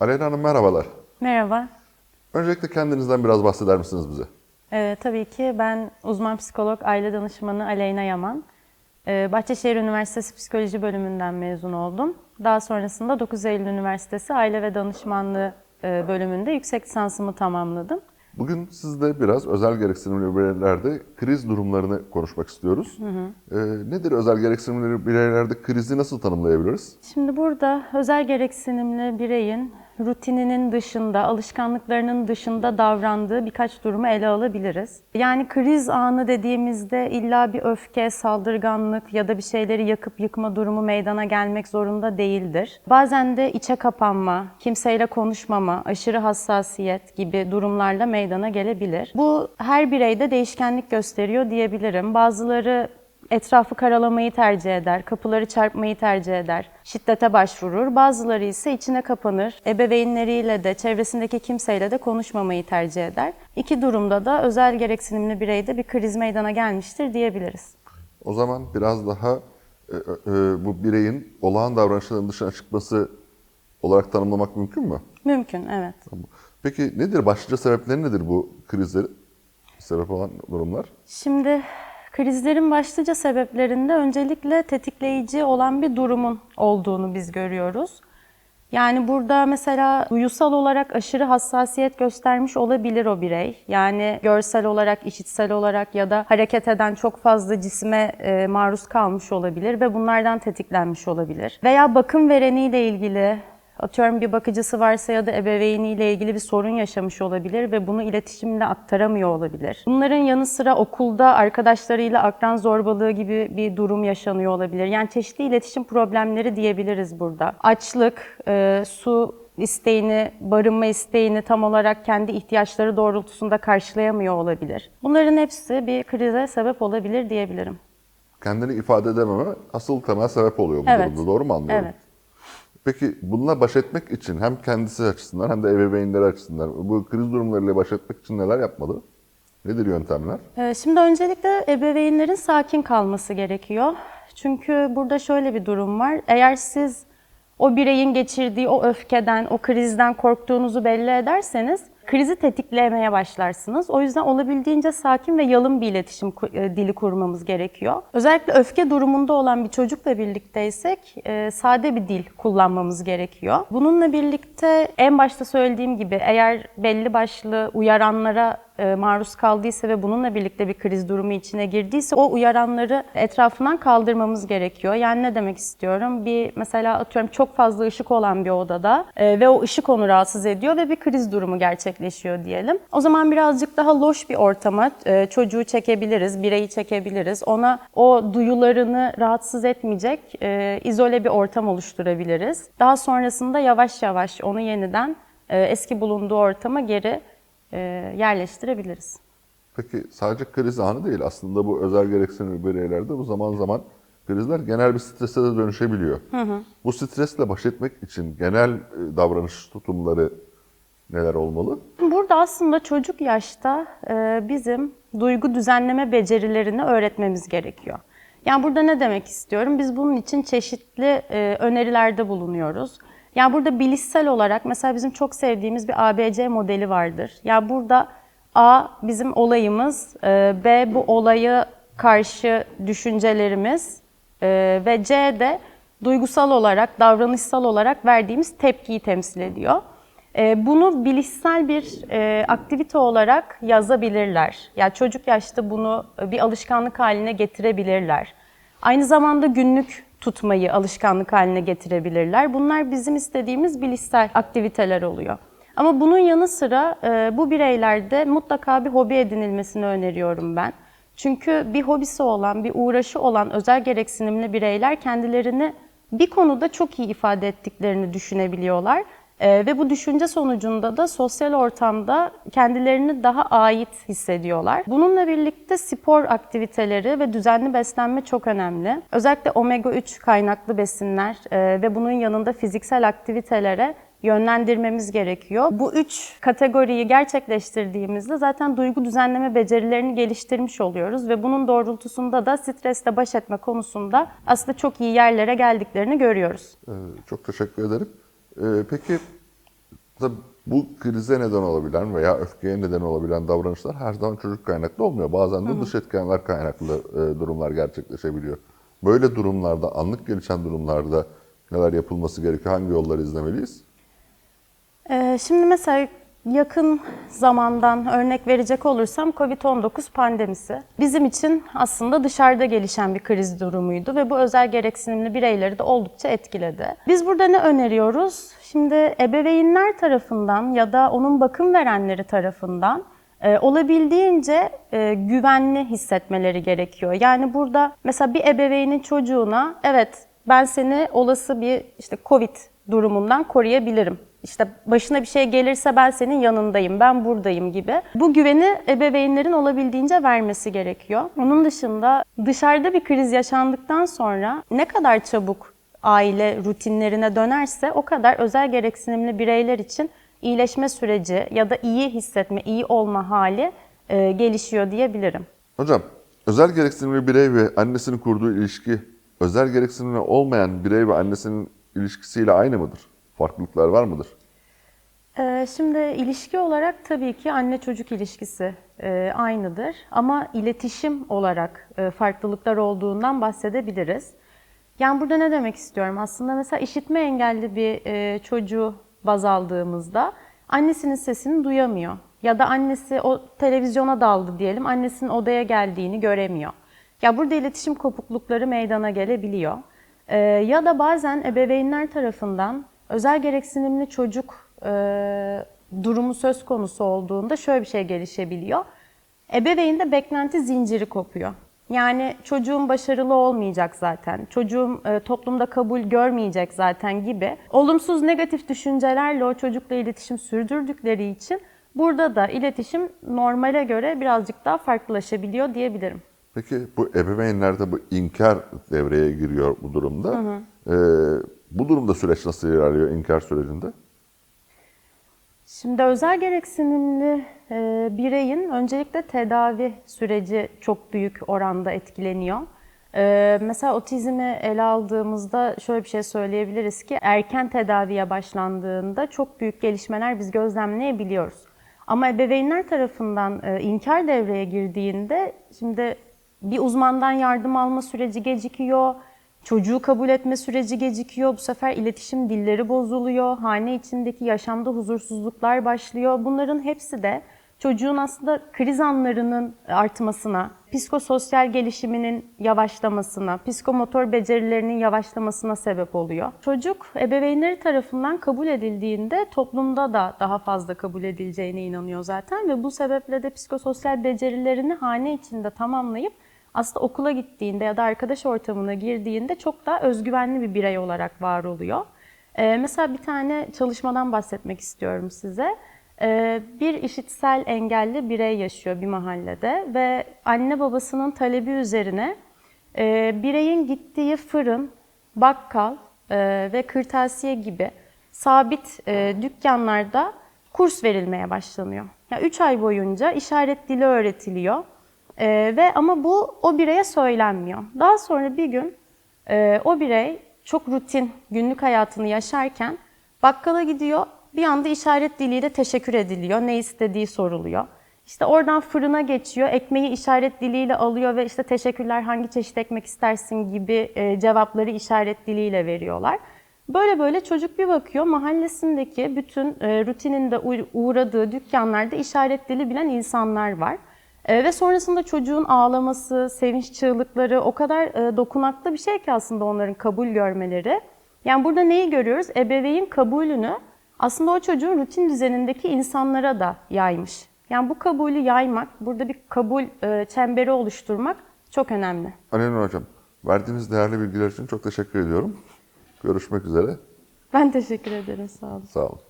Aleyna Hanım merhabalar. Merhaba. Öncelikle kendinizden biraz bahseder misiniz bize? Ee, tabii ki ben uzman psikolog, aile danışmanı Aleyna Yaman. Ee, Bahçeşehir Üniversitesi Psikoloji bölümünden mezun oldum. Daha sonrasında 9 Eylül Üniversitesi Aile ve Danışmanlığı e, bölümünde yüksek lisansımı tamamladım. Bugün sizle biraz özel gereksinimli bireylerde kriz durumlarını konuşmak istiyoruz. Ee, nedir özel gereksinimli bireylerde krizi nasıl tanımlayabiliriz? Şimdi burada özel gereksinimli bireyin rutininin dışında, alışkanlıklarının dışında davrandığı birkaç durumu ele alabiliriz. Yani kriz anı dediğimizde illa bir öfke, saldırganlık ya da bir şeyleri yakıp yıkma durumu meydana gelmek zorunda değildir. Bazen de içe kapanma, kimseyle konuşmama, aşırı hassasiyet gibi durumlarla meydana gelebilir. Bu her bireyde değişkenlik gösteriyor diyebilirim. Bazıları etrafı karalamayı tercih eder, kapıları çarpmayı tercih eder, şiddete başvurur. Bazıları ise içine kapanır, ebeveynleriyle de, çevresindeki kimseyle de konuşmamayı tercih eder. İki durumda da özel gereksinimli bireyde bir kriz meydana gelmiştir diyebiliriz. O zaman biraz daha e, e, bu bireyin olağan davranışların dışına çıkması olarak tanımlamak mümkün mü? Mümkün, evet. Peki nedir? Başlıca sebepleri nedir bu krizleri sebep olan durumlar? Şimdi krizlerin başlıca sebeplerinde öncelikle tetikleyici olan bir durumun olduğunu biz görüyoruz. Yani burada mesela duyusal olarak aşırı hassasiyet göstermiş olabilir o birey. Yani görsel olarak, işitsel olarak ya da hareket eden çok fazla cisme e, maruz kalmış olabilir ve bunlardan tetiklenmiş olabilir. Veya bakım vereniyle ilgili Atıyorum bir bakıcısı varsa ya da ebeveyniyle ilgili bir sorun yaşamış olabilir ve bunu iletişimle aktaramıyor olabilir. Bunların yanı sıra okulda arkadaşlarıyla akran zorbalığı gibi bir durum yaşanıyor olabilir. Yani çeşitli iletişim problemleri diyebiliriz burada. Açlık, e, su isteğini, barınma isteğini tam olarak kendi ihtiyaçları doğrultusunda karşılayamıyor olabilir. Bunların hepsi bir krize sebep olabilir diyebilirim. Kendini ifade edememe asıl temel sebep oluyor bu Evet. durumda. Doğru mu anlıyorum? Evet. Peki bununla baş etmek için hem kendisi açısından hem de ebeveynleri açısından bu kriz durumlarıyla baş etmek için neler yapmalı? Nedir yöntemler? Ee, Şimdi öncelikle ebeveynlerin sakin kalması gerekiyor. Çünkü burada şöyle bir durum var. Eğer siz o bireyin geçirdiği o öfkeden, o krizden korktuğunuzu belli ederseniz krizi tetiklemeye başlarsınız. O yüzden olabildiğince sakin ve yalın bir iletişim e, dili kurmamız gerekiyor. Özellikle öfke durumunda olan bir çocukla birlikteysek e, sade bir dil kullanmamız gerekiyor. Bununla birlikte en başta söylediğim gibi eğer belli başlı uyaranlara maruz kaldıysa ve bununla birlikte bir kriz durumu içine girdiyse o uyaranları etrafından kaldırmamız gerekiyor. Yani ne demek istiyorum? Bir mesela atıyorum çok fazla ışık olan bir odada e, ve o ışık onu rahatsız ediyor ve bir kriz durumu gerçekleşiyor diyelim. O zaman birazcık daha loş bir ortama e, çocuğu çekebiliriz, bireyi çekebiliriz. Ona o duyularını rahatsız etmeyecek e, izole bir ortam oluşturabiliriz. Daha sonrasında yavaş yavaş onu yeniden e, eski bulunduğu ortama geri e, yerleştirebiliriz. Peki sadece kriz anı değil aslında bu özel gereksinimli bireylerde bu zaman zaman krizler genel bir strese de dönüşebiliyor. Bu stresle baş etmek için genel e, davranış tutumları neler olmalı? Burada aslında çocuk yaşta e, bizim duygu düzenleme becerilerini öğretmemiz gerekiyor. Yani burada ne demek istiyorum? Biz bunun için çeşitli e, önerilerde bulunuyoruz. Yani burada bilişsel olarak mesela bizim çok sevdiğimiz bir ABC modeli vardır. Yani burada A bizim olayımız, e, B bu olaya karşı düşüncelerimiz e, ve C de duygusal olarak, davranışsal olarak verdiğimiz tepkiyi temsil ediyor. E, Bunu bilişsel bir aktivite olarak yazabilirler. Yani çocuk yaşta bunu bir alışkanlık haline getirebilirler. Aynı zamanda günlük tutmayı alışkanlık haline getirebilirler. Bunlar bizim istediğimiz bilişsel aktiviteler oluyor. Ama bunun yanı sıra e, bu bireylerde mutlaka bir hobi edinilmesini öneriyorum ben. Çünkü bir hobisi olan, bir uğraşı olan özel gereksinimli bireyler kendilerini bir konuda çok iyi ifade ettiklerini düşünebiliyorlar. Ee, ve bu düşünce sonucunda da sosyal ortamda kendilerini daha ait hissediyorlar. Bununla birlikte spor aktiviteleri ve düzenli beslenme çok önemli. Özellikle omega 3 kaynaklı besinler e, ve bunun yanında fiziksel aktivitelere yönlendirmemiz gerekiyor. Bu üç kategoriyi gerçekleştirdiğimizde zaten duygu düzenleme becerilerini geliştirmiş oluyoruz ve bunun doğrultusunda da stresle baş etme konusunda aslında çok iyi yerlere geldiklerini görüyoruz. Ee, çok teşekkür ederim. Ee, peki Tabii bu krize neden olabilen veya öfkeye neden olabilen davranışlar her zaman çocuk kaynaklı olmuyor. Bazen de dış etkenler kaynaklı e, durumlar gerçekleşebiliyor. Böyle durumlarda, anlık gelişen durumlarda neler yapılması gerekiyor, hangi yolları izlemeliyiz? Ee, şimdi mesela yakın zamandan örnek verecek olursam COVID-19 pandemisi bizim için aslında dışarıda gelişen bir kriz durumuydu ve bu özel gereksinimli bireyleri de oldukça etkiledi. Biz burada ne öneriyoruz? Şimdi ebeveynler tarafından ya da onun bakım verenleri tarafından e, olabildiğince e, güvenli hissetmeleri gerekiyor. Yani burada mesela bir ebeveynin çocuğuna evet ben seni olası bir işte Covid durumundan koruyabilirim. İşte başına bir şey gelirse ben senin yanındayım, ben buradayım gibi. Bu güveni ebeveynlerin olabildiğince vermesi gerekiyor. Onun dışında dışarıda bir kriz yaşandıktan sonra ne kadar çabuk aile rutinlerine dönerse o kadar özel gereksinimli bireyler için iyileşme süreci ya da iyi hissetme, iyi olma hali e, gelişiyor diyebilirim. Hocam, özel gereksinimli birey ve annesinin kurduğu ilişki, özel gereksinimli olmayan birey ve annesinin ilişkisiyle aynı mıdır? Farklılıklar var mıdır? Ee, Şimdi ilişki olarak tabii ki anne çocuk ilişkisi e, aynıdır ama iletişim olarak e, farklılıklar olduğundan bahsedebiliriz. Yani burada ne demek istiyorum? Aslında mesela işitme engelli bir e, çocuğu baz aldığımızda annesinin sesini duyamıyor. Ya da annesi o televizyona daldı diyelim, annesinin odaya geldiğini göremiyor. Ya burada iletişim kopuklukları meydana gelebiliyor. Ya da bazen ebeveynler tarafından özel gereksinimli çocuk e, durumu söz konusu olduğunda şöyle bir şey gelişebiliyor. Ebeveynde beklenti zinciri kopuyor. Yani çocuğum başarılı olmayacak zaten, çocuğum e, toplumda kabul görmeyecek zaten gibi olumsuz negatif düşüncelerle o çocukla iletişim sürdürdükleri için burada da iletişim normale göre birazcık daha farklılaşabiliyor diyebilirim. Peki bu ebeveynlerde bu inkar devreye giriyor bu durumda. Ee, bu durumda süreç nasıl ilerliyor inkar sürecinde? Şimdi özel gereksinimli e, bireyin öncelikle tedavi süreci çok büyük oranda etkileniyor. E, mesela otizmi ele aldığımızda şöyle bir şey söyleyebiliriz ki erken tedaviye başlandığında çok büyük gelişmeler biz gözlemleyebiliyoruz. Ama ebeveynler tarafından e, inkar devreye girdiğinde şimdi bir uzmandan yardım alma süreci gecikiyor, Çocuğu kabul etme süreci gecikiyor. Bu sefer iletişim dilleri bozuluyor. Hane içindeki yaşamda huzursuzluklar başlıyor. Bunların hepsi de çocuğun aslında kriz anlarının artmasına, psikososyal gelişiminin yavaşlamasına, psikomotor becerilerinin yavaşlamasına sebep oluyor. Çocuk ebeveynleri tarafından kabul edildiğinde toplumda da daha fazla kabul edileceğine inanıyor zaten ve bu sebeple de psikososyal becerilerini hane içinde tamamlayıp aslında okula gittiğinde ya da arkadaş ortamına girdiğinde çok daha özgüvenli bir birey olarak var oluyor. Ee, mesela bir tane çalışmadan bahsetmek istiyorum size. Ee, bir işitsel engelli birey yaşıyor bir mahallede ve anne babasının talebi üzerine e, bireyin gittiği fırın, bakkal e, ve kırtasiye gibi sabit e, dükkanlarda kurs verilmeye başlanıyor. Ya 3 ay boyunca işaret dili öğretiliyor. Ee, ve ama bu o bireye söylenmiyor. Daha sonra bir gün e, o birey çok rutin günlük hayatını yaşarken bakkala gidiyor. Bir anda işaret diliyle teşekkür ediliyor. Ne istediği soruluyor. İşte oradan fırına geçiyor. Ekmeği işaret diliyle alıyor ve işte teşekkürler hangi çeşit ekmek istersin gibi e, cevapları işaret diliyle veriyorlar. Böyle böyle çocuk bir bakıyor mahallesindeki bütün e, rutininde uğradığı dükkanlarda işaret dili bilen insanlar var. E, ve sonrasında çocuğun ağlaması, sevinç çığlıkları o kadar e, dokunaklı bir şey ki aslında onların kabul görmeleri. Yani burada neyi görüyoruz? Ebeveyn kabulünü aslında o çocuğun rutin düzenindeki insanlara da yaymış. Yani bu kabulü yaymak, burada bir kabul e, çemberi oluşturmak çok önemli. Aleyna Hocam, verdiğiniz değerli bilgiler için çok teşekkür ediyorum. Görüşmek üzere. Ben teşekkür ederim, sağ olun. Sağ olun.